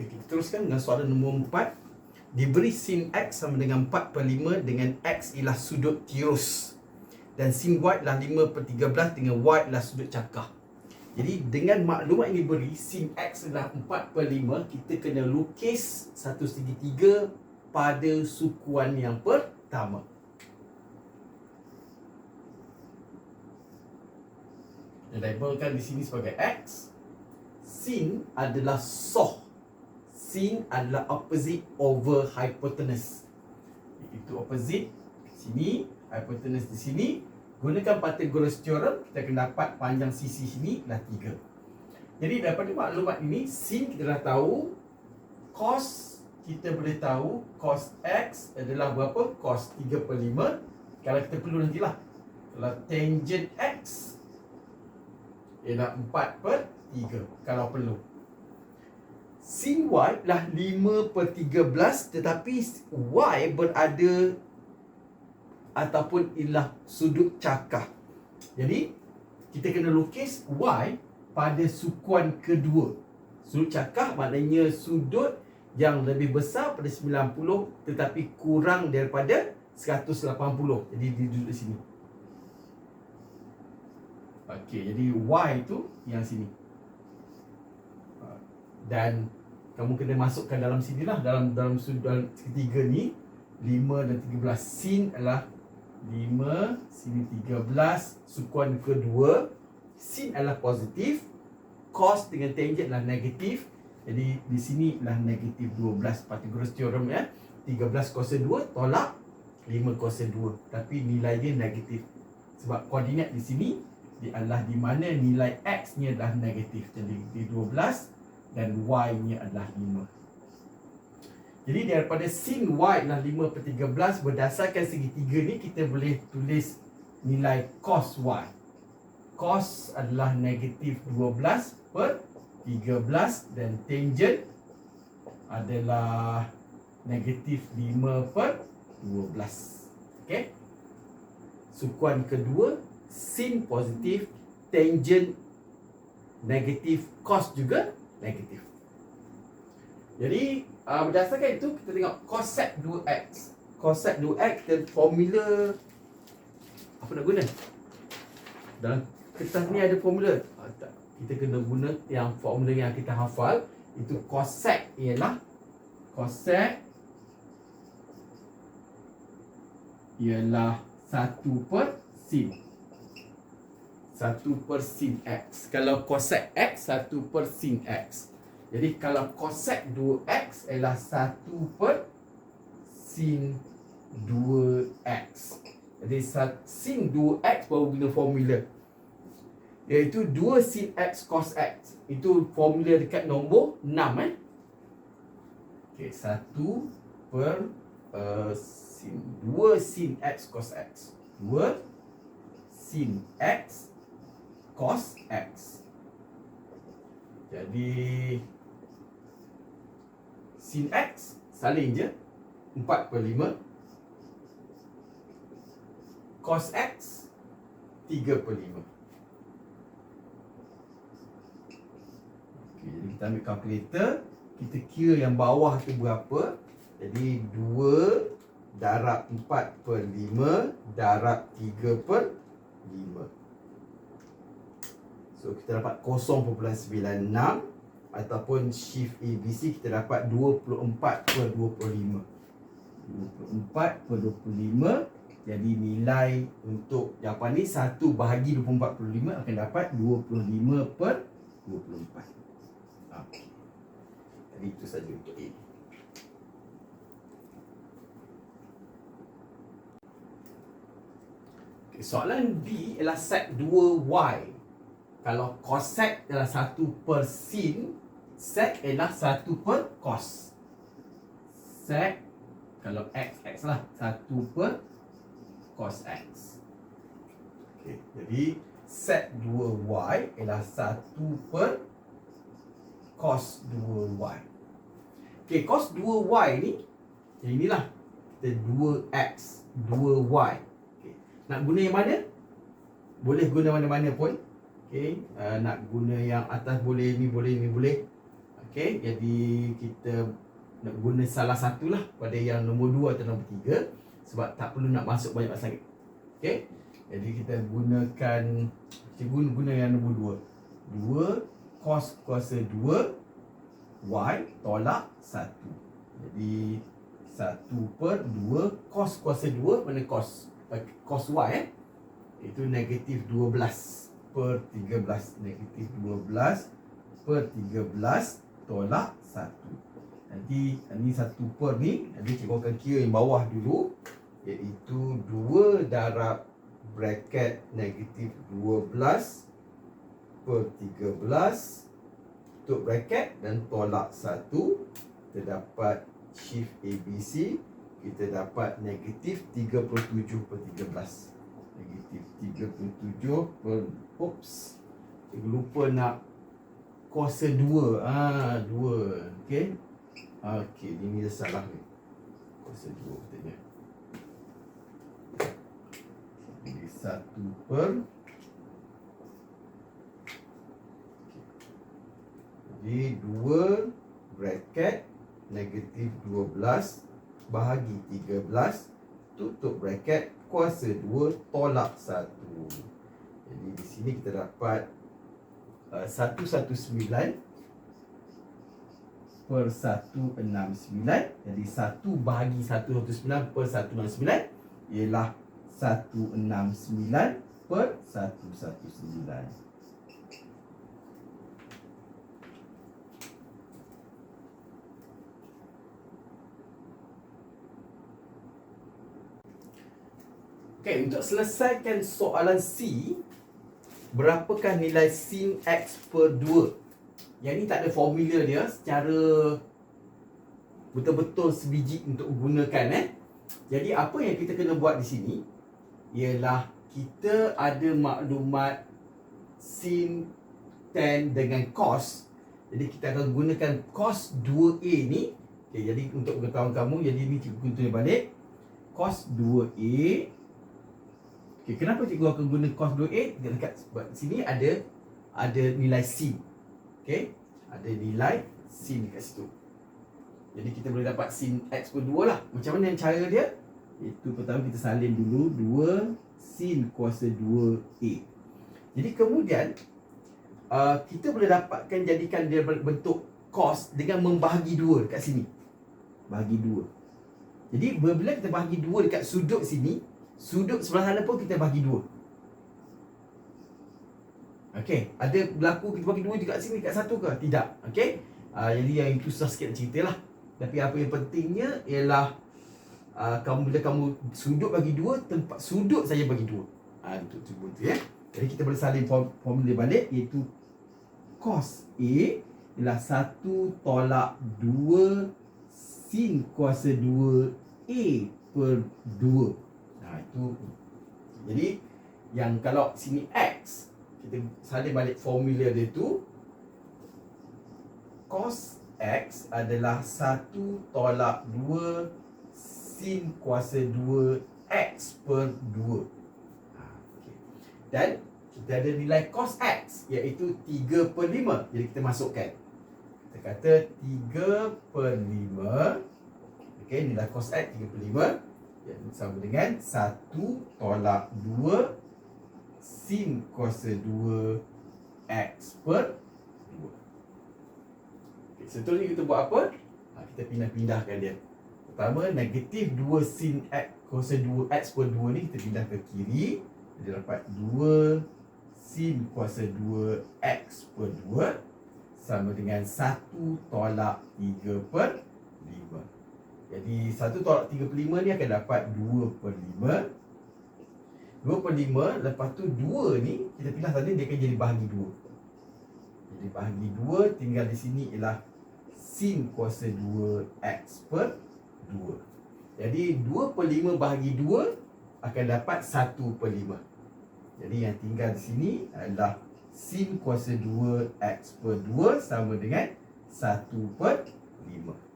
Okay, kita teruskan dengan soalan nombor 4. Diberi sin X sama dengan 4 per 5 dengan X ialah sudut tirus. Dan sin Y adalah 5 per 13 dengan Y adalah sudut cakah. Jadi dengan maklumat yang diberi, sin X adalah 4 per 5, kita kena lukis satu segitiga pada sukuan yang pertama. Labelkan di sini sebagai X. Sin adalah soh. Sin adalah opposite over hypotenuse. Itu opposite sini, hypotenuse di sini. Gunakan Pythagoras theorem, kita akan dapat panjang sisi sini adalah 3. Jadi daripada maklumat ini, sin kita dah tahu, cos kita boleh tahu cos x adalah berapa? Cos 3 per 5. Kalau kita perlu nantilah. Kalau tangent x ialah 4 per 3 kalau perlu. Sin y adalah 5 per 13 tetapi y berada ataupun ialah sudut cakah. Jadi kita kena lukis y pada sukuan kedua. Sudut cakah maknanya sudut yang lebih besar pada 90 tetapi kurang daripada 180. Jadi dia duduk di sini. Okey, jadi y itu yang sini. Dan kamu kena masukkan dalam sini lah dalam dalam sudut ketiga ni 5 dan 13 sin adalah 5 sini 13 sukuan kedua. Sin adalah positif cos dengan tangent adalah negatif. Jadi di sini adalah negatif 12 Pythagoras theorem ya. 13 kuasa 2 tolak 5 kuasa 2 tapi nilai dia negatif. Sebab koordinat di sini dia adalah di mana nilai x nya adalah negatif. Jadi di 12 dan y nya adalah 5 jadi daripada sin y adalah 5 per 13 berdasarkan segitiga ni kita boleh tulis nilai cos y. Cos adalah negatif 12 per 13 dan tangent adalah negatif 5 per 12 okay sukuan kedua sin positif tangent negatif cos juga negatif jadi uh, berdasarkan itu kita tengok cosec 2x cosec 2x dan formula apa nak guna? Dalam kertas ni ada formula. Uh, tak. Kita kena guna yang formula yang kita hafal. Itu cosec ialah cosec ialah 1 per sin 1 per sin x. Kalau cosec x 1 per sin x. Jadi kalau cosec 2x ialah 1 per sin 2x jadi sin 2x baru guna formula. Iaitu 2 sin x cos x. Itu formula dekat nombor 6 eh. Okey 1 per uh, sin. 2 sin x cos x. 2 sin x cos x. Jadi sin x salin je 4 per 5 cos x 3 per 5 Okay, jadi kita ambil kalkulator Kita kira yang bawah tu berapa? Jadi 2 Darab 4 per 5 Darab 3 per 5 So kita dapat 0.96 Ataupun shift ABC kita dapat 24 per 25 24 per 25 Jadi nilai untuk jawapan ni 1 bahagi 24 per 25 akan dapat 25 per 24 Okey. Jadi itu saja untuk A. Soalan B ialah sec 2y. Kalau cosec ialah 1 per sin, sec ialah 1 per cos. Sec kalau x x lah 1 per cos x. Okay, jadi sec 2y ialah 1 per cos 2y. Okey, cos 2y ni yang inilah kita 2x, 2y. Okey. Nak guna yang mana? Boleh guna mana-mana pun. Okey, uh, nak guna yang atas boleh ni boleh ni boleh. Okey, jadi kita nak guna salah satu lah pada yang nombor 2 atau nombor 3 sebab tak perlu nak masuk banyak sangat. Okey. Jadi kita gunakan kita guna, guna yang nombor 2. 2 cos kuasa 2 y tolak 1. Jadi 1 per 2 cos kuasa 2 mana cos cos y eh itu negatif 12 per 13 negatif 12 per 13 tolak 1 Nanti ni satu per ni Nanti cikgu akan kira yang bawah dulu Iaitu 2 darab bracket negatif 12 per 13 Tutup bracket dan tolak 1 Kita dapat shift ABC Kita dapat negatif 37 per 13 Negatif 37 per Oops. Cikgu lupa nak kuasa 2 Ah, 2 Okay Okey, ini dia salah ni. Kuasa dua katanya. Jadi satu per Jadi dua bracket negatif dua belas bahagi tiga belas tutup bracket kuasa dua tolak satu. Jadi di sini kita dapat uh, satu satu sembilan per 169 Jadi 1 bahagi 169 per 169 Ialah 169 per 119 Okay, untuk selesaikan soalan C Berapakah nilai sin X per 2 yang ni tak ada formula dia secara betul-betul sebiji untuk gunakan eh. Jadi apa yang kita kena buat di sini ialah kita ada maklumat sin tan dengan cos. Jadi kita akan gunakan cos 2a ni. Okay, jadi untuk pengetahuan kamu jadi ni cikgu guna balik. Cos 2a. Okay, kenapa cikgu akan guna cos 2a? Dekat sini ada ada nilai sin. Okay Ada nilai sin kat situ Jadi kita boleh dapat sin X per 2 lah Macam mana cara dia? Itu pertama kita salin dulu 2 sin kuasa 2A Jadi kemudian uh, Kita boleh dapatkan jadikan dia bentuk cos Dengan membahagi 2 dekat sini Bahagi 2 Jadi bila kita bahagi 2 dekat sudut sini Sudut sebelah sana pun kita bahagi 2 Okey, ada berlaku kita bagi dua juga sini kat satu ke? Tidak. Okey. Uh, jadi yang itu susah sikit cerita lah. Tapi apa yang pentingnya ialah uh, kamu bila kamu sudut bagi dua, tempat sudut saja bagi dua. Uh, untuk cuba tu ya. Jadi kita boleh salin form, formula balik iaitu cos A ialah 1 tolak 2 sin kuasa 2 A per 2. Nah itu. Jadi yang kalau sini X kita salin balik formula dia tu cos x adalah 1 tolak 2 sin kuasa 2 x per 2 ha, dan kita ada nilai cos x iaitu 3 per 5 jadi kita masukkan. Kita kata 3 per 5 okay, nilai cos x 3 per 5 sama dengan 1 tolak 2 sin kuasa 2 X per 2 okay, Seterusnya kita buat apa? Ha, kita pindah-pindahkan dia. Pertama, negatif 2 sin X kuasa 2 X per 2 ni kita pindah ke kiri. Kita dapat 2 sin kuasa 2 X per 2 Sama dengan 1 tolak 3 per 5 Jadi 1 tolak 3 per 5 ni akan dapat 2 per 5 2 per 5 Lepas tu 2 ni Kita pilih tadi Dia akan jadi bahagi 2 Jadi bahagi 2 Tinggal di sini ialah Sin kuasa 2 X per 2 Jadi 2 per 5 bahagi 2 Akan dapat 1 per 5 Jadi yang tinggal di sini Adalah Sin kuasa 2 X per 2 Sama dengan 1 per 5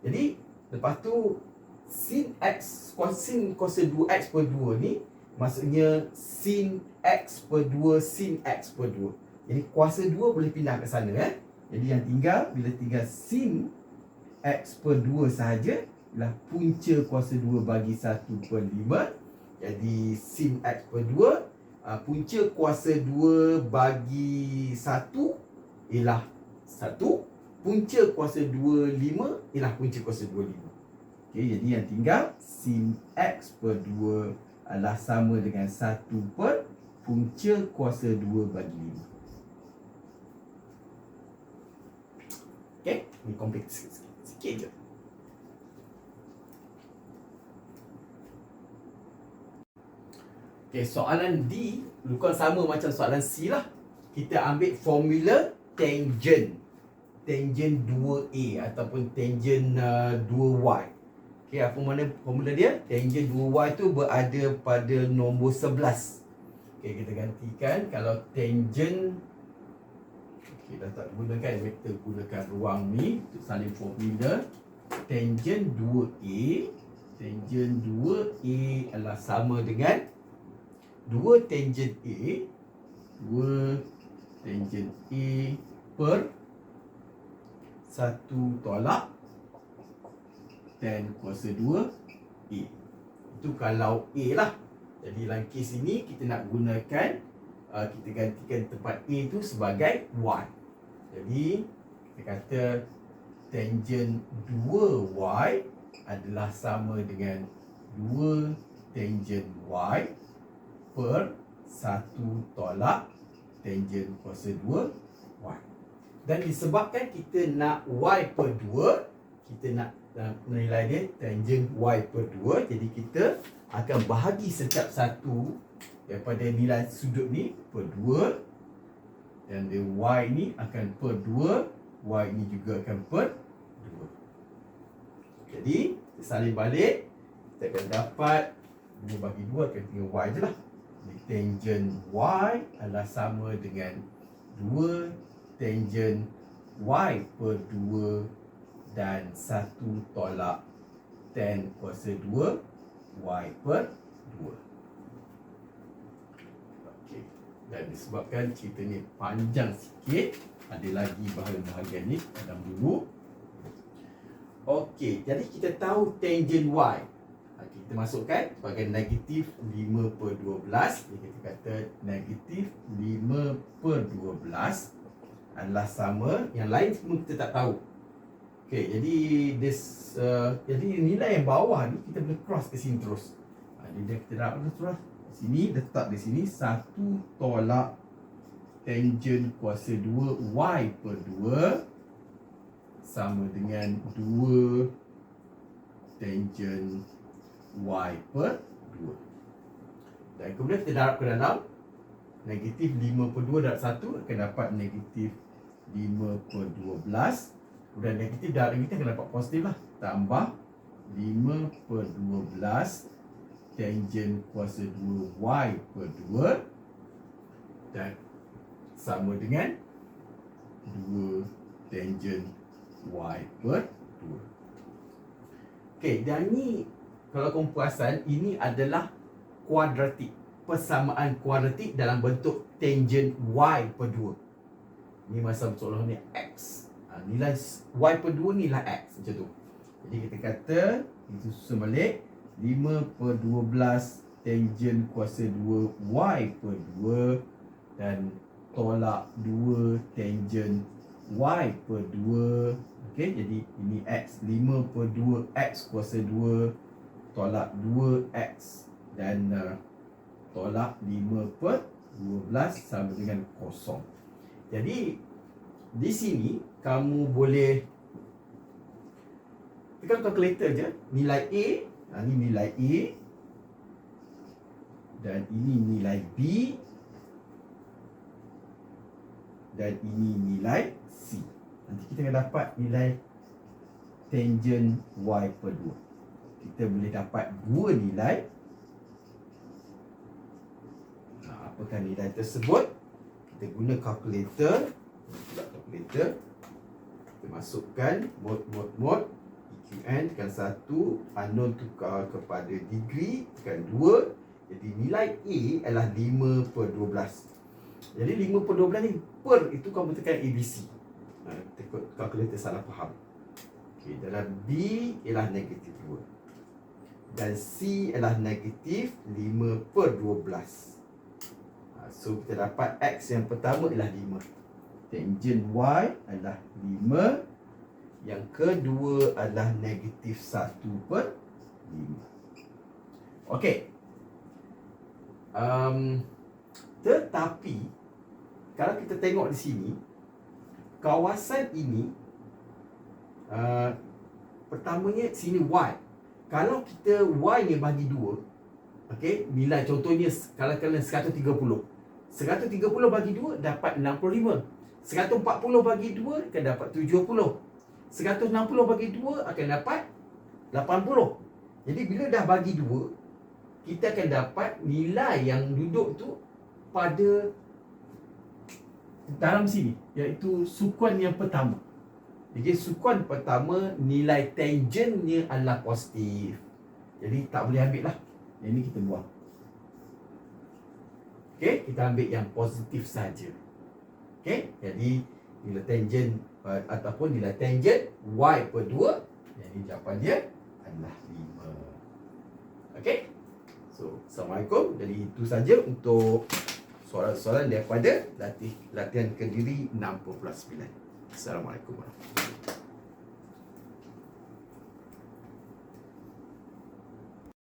Jadi Lepas tu sin x sin kuasa 2x per 2 ni maksudnya sin x per 2 sin x per 2. Jadi kuasa 2 boleh pindah ke sana eh. Jadi yang tinggal bila tinggal sin x per 2 sahaja ialah punca kuasa 2 bagi 1 per 5. Jadi sin x per 2 uh, punca kuasa 2 bagi 1 ialah 1. Punca kuasa 2 5 ialah punca kuasa 2 5. Okey, jadi yang tinggal sin x per 2 adalah sama dengan 1 per punca kuasa 2 bagi 5. Okey, ni kompleks sikit, sikit, sikit je. Okey, soalan D bukan sama macam soalan C lah. Kita ambil formula tangent. Tangent 2A ataupun tangent uh, 2Y. Okey, apa mana formula dia? Tangent 2Y tu berada pada nombor 11. Okey, kita gantikan kalau tangent Okey, dah tak gunakan vektor gunakan ruang ni untuk salin formula. Tangent 2A tangent 2A adalah sama dengan 2 tangent A 2 tangent A per 1 tolak tan kuasa 2 A itu kalau A lah jadi dalam kes ini kita nak gunakan uh, kita gantikan tempat A itu sebagai Y jadi kita kata tangent 2Y adalah sama dengan 2 tangent Y per 1 tolak tangent kuasa 2 y. Dan disebabkan kita nak y per 2, kita nak nilai dia tangent y per 2, jadi kita akan bahagi setiap satu daripada nilai sudut ni per 2 dan dia y ni akan per 2, y ni juga akan per 2. Jadi, kita salin balik, kita akan dapat 2 bagi 2 akan tinggal y je lah tangent y adalah sama dengan 2 tangent y per 2 dan 1 tolak tan kuasa 2 y per 2. Okey. Dan disebabkan cerita ni panjang sikit, ada lagi bahagian-bahagian ni dalam dulu. Okey, jadi kita tahu tangent y kita masukkan sebagai negatif 5 per 12 Jadi kita kata negatif 5 per 12 adalah sama Yang lain semua kita tak tahu. Okay, jadi this, uh, jadi nilai yang bawah ni kita boleh cross ke sini terus. Ha, Jadi kita dapat terus Sini, letak di sini 1 tolak tangent kuasa 2 Y per 2 Sama dengan 2 tangent Y per 2 Dan kemudian kita darab ke dalam Negatif 5 per 2 darab 1 akan dapat negatif 5 per 12 Kemudian negatif darab negatif akan dapat positif lah. Tambah 5 per 12 Tangent kuasa 2 Y per 2 Dan sama dengan 2 tangent Y per 2 Okay, dan ni kalau perasan ini adalah kuadratik persamaan kuadratik dalam bentuk tangent y per 2 ini masa soalan ni x. Ha, nilai y per 2 ni lah x macam tu. Jadi kita kata itu susun balik 5 per 12 tangent kuasa 2 y per 2 dan tolak 2 tangent y per 2 Okey, jadi ini x 5 per 2 x kuasa 2 tolak 2x dan uh, tolak 5 per 12 sama dengan kosong. Jadi di sini kamu boleh tekan kalkulator je nilai A, ha, ini nilai A dan ini nilai B dan ini nilai C. Nanti kita akan dapat nilai tangent Y per 2 kita boleh dapat dua nilai apakah nilai tersebut kita guna calculator. Calculator. Kita masukkan mod mod mod EQN tekan satu unknown tukar kepada degree tekan dua. Jadi nilai A adalah 5 per 12 jadi 5 per 12 ni per itu kamu tekan ABC Ha, kalkulator salah faham. Okey, dalam B ialah negatif 2. Dan C ialah negatif 5 per 12. So kita dapat X yang pertama ialah 5. Tangent Y adalah 5. Yang kedua adalah negatif 1 per 5. Okey. Um, tetapi kalau kita tengok di sini kawasan ini uh, pertamanya sini Y. Kalau kita Y ni bagi 2, okey, nilai contohnya kalau kalian 130. 130 bagi 2 dapat 65. 140 bagi 2 akan dapat 70. 160 bagi 2 akan dapat 80. Jadi bila dah bagi 2, kita akan dapat nilai yang duduk tu pada dalam sini iaitu sukuan yang pertama. Jadi sukuan pertama nilai tangentnya adalah positif. Jadi tak boleh ambil lah. Yang ni kita buang. Okey, kita ambil yang positif saja. Okey, jadi nilai tangent uh, ataupun nilai tangent y per 2 jadi jawapan dia adalah 5. Okey. So, Assalamualaikum. Jadi itu saja untuk soalan-soalan daripada latih latihan kendiri 6.9. Assalamualaikum warahmatullahi